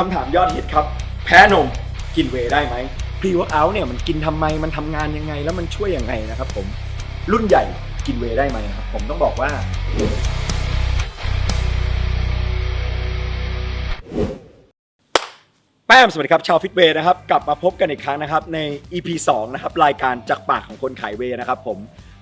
คำถามยอดฮิตครับ แพ้นมกินเวย์ได้ไหมพรีเวิร์กอัเนี่ยมันกินทำไมมันทำงานยังไงแล้วมันช่วยยังไงนะครับผมรุ่นใหญ่กินเวย์ได้ไหมนะครับผมต้องบอกว่า แป้มสวัสดีครับชาวฟิตเวย์นะครับ กลับมาพบกันอีกครั้งนะครับ ใน EP 2 นะครับ รายการจากปากของคนขายเวย์นะครับผม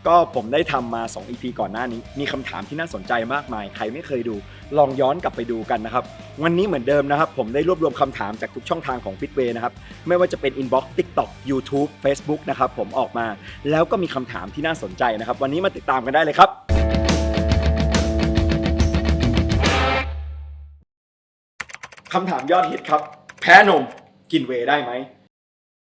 ก็ผมได้ทำมา 2 EP ก่อนหน้านี้ มีคำถามที่น่าสนใจมากมาย ใครไม่เคยดู ลองย้อนกลับไปดูกันนะครับ วันนี้เหมือนเดิมนะครับ ผมได้รวบรวมคำถามจากทุกช่องทางของฟิตเวนะครับ ไม่ว่าจะเป็น Inbox TikTok YouTube Facebook นะครับผมออกมา แล้วก็มีคำถามที่น่าสนใจนะครับ วันนี้มาติดตามกันได้เลยครับ คำถามยอดฮิตครับ แพ้นมกินเวได้ไหม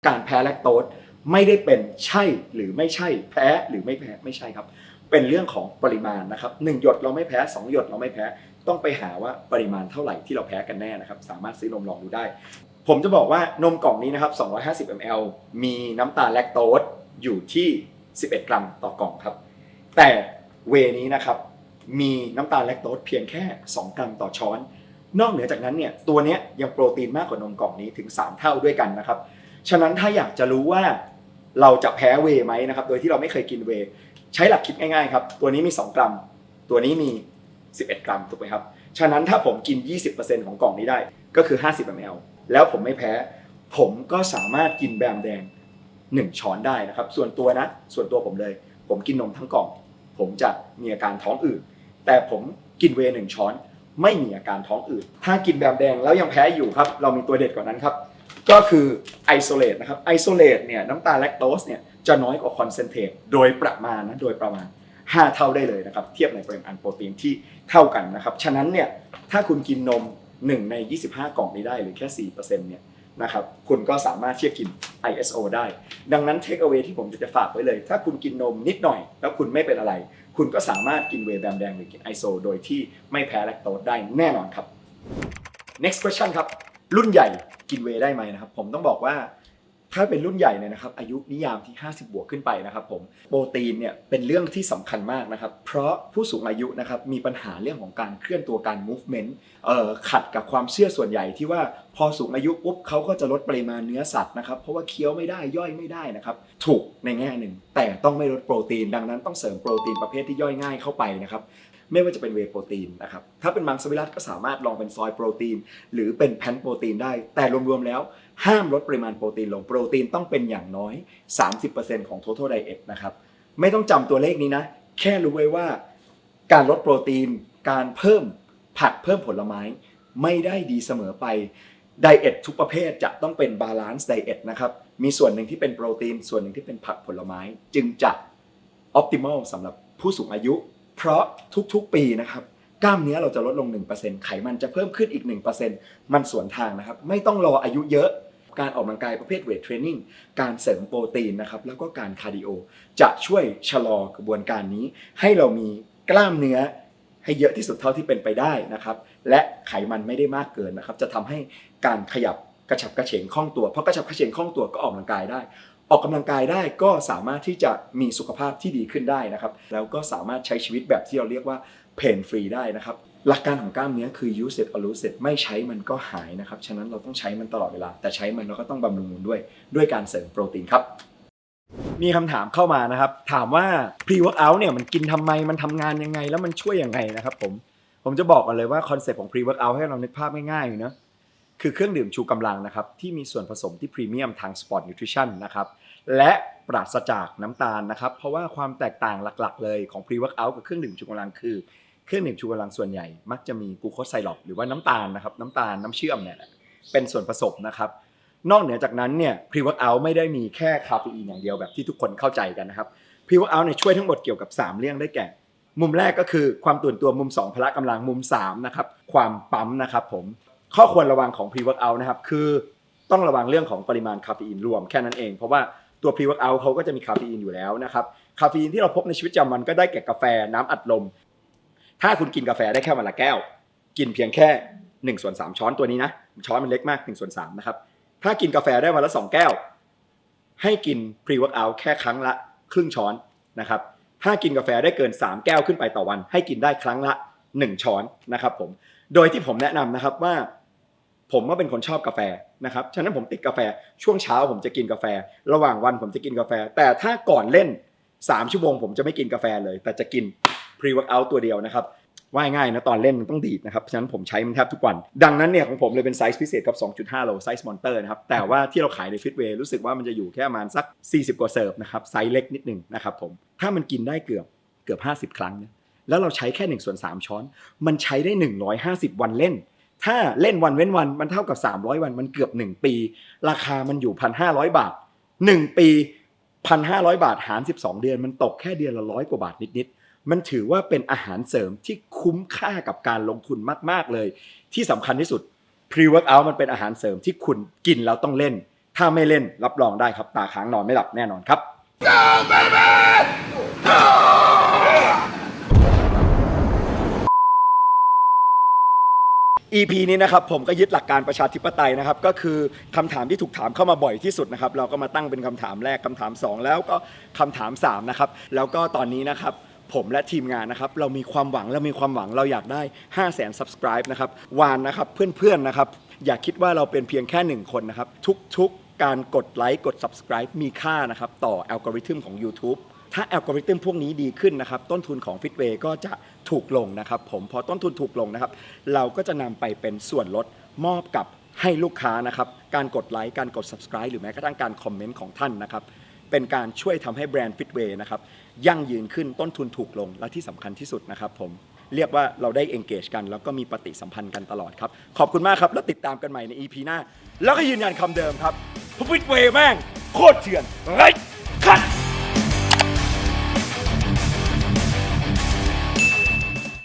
การแพ้แลคโตส ไม่ได้เป็นใช่หรือไม่ใช่แพ้หรือไม่แพ้ไม่ใช่ครับ เป็นเรื่องของปริมาณนะครับหนึ่งหยดเราไม่แพ้สองหยดเราไม่แพ้ต้องไปหาว่าปริมาณเท่าไหร่ที่เราแพ้กันแน่นะครับ สามารถซื้อนมลองดูได้ ผมจะบอกว่านมกล่องนี้นะครับ 250 ml มีน้ำตาลแลคโตสอยู่ที่ 11 กรัมต่อกล่องครับ แต่เวนี้นะครับมีน้ำตาลแลคโตสเพียงแค่ 2 กรัมต่อช้อน นอกเหนือจากนั้นเนี่ยตัวนี้ยยังโปรตีนมากกว่านมกล่องนี้ถึง 3 เท่าด้วยกันนะครับ ฉะนั้นถ้าอยากจะรู้ว่า เราจะแพ้เวไหมนะครับโดยที่เราไม่เคยกินเว ใช้หลักคิดง่ายๆครับตัวนี้มี 2 กรัม ตัวนี้มี 11 กรัมถูกไหมครับฉะนั้นถ้าผมกิน 20%ของกล่องนี้ได้ก็คือ 50 ml แล้วผมไม่แพ้ ผมก็สามารถกินแบมแดง 1 ช้อนได้นะครับ ส่วนตัวนะ ส่วนตัวผมเลย ผมกินนมทั้งกล่อง ผมจะมีอาการท้องอืดแต่ผมกินเวหนึ่งช้อน ไม่มีอาการท้องอืดถ้ากินแบบแดงแล้วยังแพ้อยู่ครับ เรามีตัวเด็ดกว่านั้นครับ ก็คือไอโซเลตนะครับไอโซเลตเนี่ยน้ำตาลแลคโตสเนี่ยจะน้อยกว่าคอนเซนเทรตโดยประมาณนะโดยประมาณ 5 เท่าได้เลยนะครับเทียบในปริมาณโปรตีนที่เท่ากันนะครับฉะนั้นเนี่ยถ้าคุณกินนม 1 ใน 25 กล่องนี้ได้หรือแค่4%เนี่ยนะครับคุณก็สามารถเที่จะกิน ISO ได้ ดังนั้นเทคเอา a y ที่ผมจะฝากไว้เลย ถ้าคุณกินนมนิดหน่อย แล้วคุณไม่เป็นอะไร คุณก็สามารถกินเวแบมแดงหรือกินไอโซโดยที่ไม่แพ้แลคโตสได้แน่นอนครับ next question ครับ รุ่นใหญ่กินเวได้ไหมนะครับ ผมต้องบอกว่าถ้าเป็นรุ่นใหญ่เนี่ยนะครับ อายุนิยามที่ 50 บวกขึ้นไปนะครับผมโปรตีนเนี่ยเป็นเรื่องที่สำคัญมากนะครับ เพราะผู้สูงอายุนะครับมีปัญหาเรื่องของการเคลื่อนตัวการ movement เอ่อขัดกับความเชื่อส่วนใหญ่ที่ว่าพอสูงอายุปุ๊บเขาก็จะลดปริมาณเนื้อสัตว์นะครับ เพราะว่าเคี้ยวไม่ได้ย่อยไม่ได้นะครับถูกในแง่หนึ่ง แต่ต้องไม่ลดโปรตีน ดังนั้นต้องเสริมโปรตีนประเภทที่ย่อยง่ายเข้าไปนะครับ ไม่ว่าจะเป็นเวโปรตีนนะครับถ้าเป็นมังสวิรัตก็สามารถลองเป็นซอยโปรตีน หรือเป็นแพนโปรตีนได้ แต่รวมๆแล้ว ห้ามลดปริมาณโปรตีนลงโปรตีนต้องเป็นอย่างน้อย 30%ของ total diet นะครับไม่ต้องจำตัวเลขนี้นะ แค่รู้ไว้ว่าการลดโปรตีน การเพิ่มผักเพิ่มผลไม้ ไม่ได้ดีเสมอไปไดเอททุกประเภทจะต้องเป็นบาลานซ์ไดเอทนะครับ มีส่วนหนึ่งที่เป็นโปรตีน ส่วนหนึ่งที่เป็นผักผลไม้ จึงจะ optimal สำหรับผู้สูงอายุ เพราะทุกๆปีนะครับกล้ามเนื้อเราจะลดลง 1%ไขมันจะเพิ่มขึ้นอีก 1%มันสวนทางนะครับ ไม่ต้องรออายุเยอะการออกกำลังกายประเภทเวทเทรนนิ่งการเสริมโปรตีนนะครับแล้วก็การคาร์ดิโอ จะช่วยชะลอกระบวนการนี้ ให้เรามีกล้ามเนื้อให้เยอะที่สุดเท่าที่เป็นไปได้นะครับและไขมันไม่ได้มากเกินนะครับจะทำให้การขยับกระฉับกระเฉงคล่องตัว เพราะกระฉับกระเฉงคล่องตัวก็ออกกำลังกายได้ ออกกำลังกายได้ก็สามารถที่จะมีสุขภาพที่ดีขึ้นได้นะครับ แล้วก็สามารถใช้ชีวิตแบบที่เราเรียกว่า pain free ได้นะครับหลักการของกล้ามเนื้อคือ use it or lose it ไม่ใช้มันก็หายนะครับ ฉะนั้นเราต้องใช้มันตลอดเวลา แต่ใช้มันเราก็ต้องบำรุงมันด้วย ด้วยการเสริมโปรตีนครับ มีคำถามเข้ามานะครับ ถามว่า pre workout เนี่ยมันกินทำไม มันทำงานยังไง แล้วมันช่วยยังไงนะครับผม ผมจะบอกกันเลยว่าคอนเซ็ปต์ของ pre workout ให้เรานึกภาพง่ายๆเนะ คือเครื่องดื่มชูกำลังนะครับที่มีส่วนผสมที่พรีเมียมทาง Sport Nutrition นนะครับและปราศจากน้ำตาลนะครับ เพราะว่าความแตกต่างหลักๆ เลยของ pre workout กับเครื่องดื่มชูกำลังคือเครื่องดื่มชูกำลังส่วนใหญ่ มักจะมีกลูโคสไซรัปหรือว่าน้ำตาลนะครับน้ำตาลน้ำเชื่อมเนี่ยเป็นส่วนผสมนะครับนอกเหนือจากนั้นเนี่ย pre workout ไม่ได้มีแค่คาเฟอีนอย่างเดียวแบบที่ทุกคนเข้าใจกันนะครับ pre workout เนี่ยช่วยทั้งหมดเกี่ยวกับ 3 เรื่องได้แก่ มุมแรกก็คือความตื่นตัวมุม 2 พละกำลังมุม3นะครับความปั๊มนะครับผม ข้อควรระวังของ pre workout นะครับ คือต้องระวังเรื่องของปริมาณคาเฟอีนรวมแค่นั้นเอง เพราะว่าตัว pre workout เขาก็จะมีคาเฟอีนอยู่แล้วนะครับ คาเฟอีนที่เราพบในชีวิตประจำวันก็ได้แก่กาแฟน้ำอัดลม ถ้าคุณกินกาแฟได้แค่วันละแก้ว กินเพียงแค่1ส่วน3ช้อนตัวนี้นะ ช้อนมันเล็กมาก1ส่วน3นะครับ ถ้ากินกาแฟได้วันละ 2 แก้ว ให้กิน pre workout แค่ครั้งละครึ่งช้อนนะครับ ถ้ากินกาแฟได้เกิน 3 แก้วขึ้นไปต่อวัน ให้กินได้ครั้งละ 1 ช้อนนะครับผม โดยที่ผมแนะนำนะครับว่า ผมก็เป็นคนชอบกาแฟนะครับฉะนั้นผมติดกาแฟช่วงเช้าผมจะกินกาแฟ ระหว่างวันผมจะกินกาแฟ แต่ถ้าก่อนเล่น 3 ชั่วโมงผมจะไม่กินกาแฟเลย แต่จะกิน pre workout ตัวเดียวนะครับว่ายง่ายนะตอนเล่นมันต้องดีดนะครับ ฉะนั้นผมใช้มันแทบทุกวัน ดังนั้นเนี่ยของผมเลยเป็นไซส์พิเศษกับ 2.5 โลไซส์มอนเตอร์นะครับ แต่ว่าที่เราขายในฟิตเวย์รู้สึกว่ามันจะอยู่แค่ประมาณสัก 40 กว่าเสิร์ฟนะครับ ไซส์เล็กนิดหนึงนะครับผม ถ้ามันกินได้เกือบเกือบ 50 ครั้งนี่ยแล้วเราใช้แค่1ส่วน3ช้อน มันใช้ได้ 150 วันเล่น ถ้าเล่นวันเว้นวันมันเท่ากับ 300 วันมันเกือบ 1 ปี ราคามันอยู่ 1,500 บาท 1 ปี 1,500 บาทหาร 12 เดือน มันตกแค่เดือนละร้อยกว่าบาทนิดๆ มันถือว่าเป็นอาหารเสริมที่คุ้มค่ากับการลงทุนมาก ๆ เลย ที่สำคัญที่สุด pre-workout มันเป็นอาหารเสริมที่คุณกินแล้วต้องเล่น ถ้าไม่เล่นรับรองได้ครับตาค้างนอนไม่หลับแน่นอนครับ EP นี้นะครับผมก็ยึดหลักการประชาธิปไตยนะครับ ก็คือคำถามที่ถูกถามเข้ามาบ่อยที่สุดนะครับ เราก็มาตั้งเป็นคำถามแรกคำถาม 2 แล้วก็คำถาม 3 นะครับ แล้วก็ตอนนี้นะครับ ผมและทีมงานนะครับ เรามีความหวังเรามีความหวังเราอยากได้ 5 0 0 0 0 subscribe นะครับวานนะครับเพื่อนๆนะครับ อย่าคิดว่าเราเป็นเพียงแค่หนึ่งคนนะครับ ทุกๆ การกดไลค์กด subscribe มีค่านะครับ ต่ออัลกอริทึมของ YouTube ถ้าอัลกอริทึมพวกนี้ดีขึ้นนะครับ ต้นทุนของ Fitway ก็จะ ถูกลงนะครับผมพอต้นทุนถูกลงนะครับ เราก็จะนำไปเป็นส่วนลดมอบกับให้ลูกค้านะครับ การกดไลค์การกด subscribe หรือแม้กระทั่งการคอมเมนต์ของท่านนะครับ เป็นการช่วยทำให้แบรนด์ Fitway นะครับ ยั่งยืนขึ้นต้นทุนถูกลงและที่สำคัญที่สุดนะครับผม เรียกว่าเราได้ engage กัน แล้วก็มีปฏิสัมพันธ์กันตลอดครับ ขอบคุณมากครับ แล้วติดตามกันใหม่ใน EP หน้า แล้วก็ยืนยันคำเดิมครับ Fitway แม่งโคตรเถื่อนเฮ้ย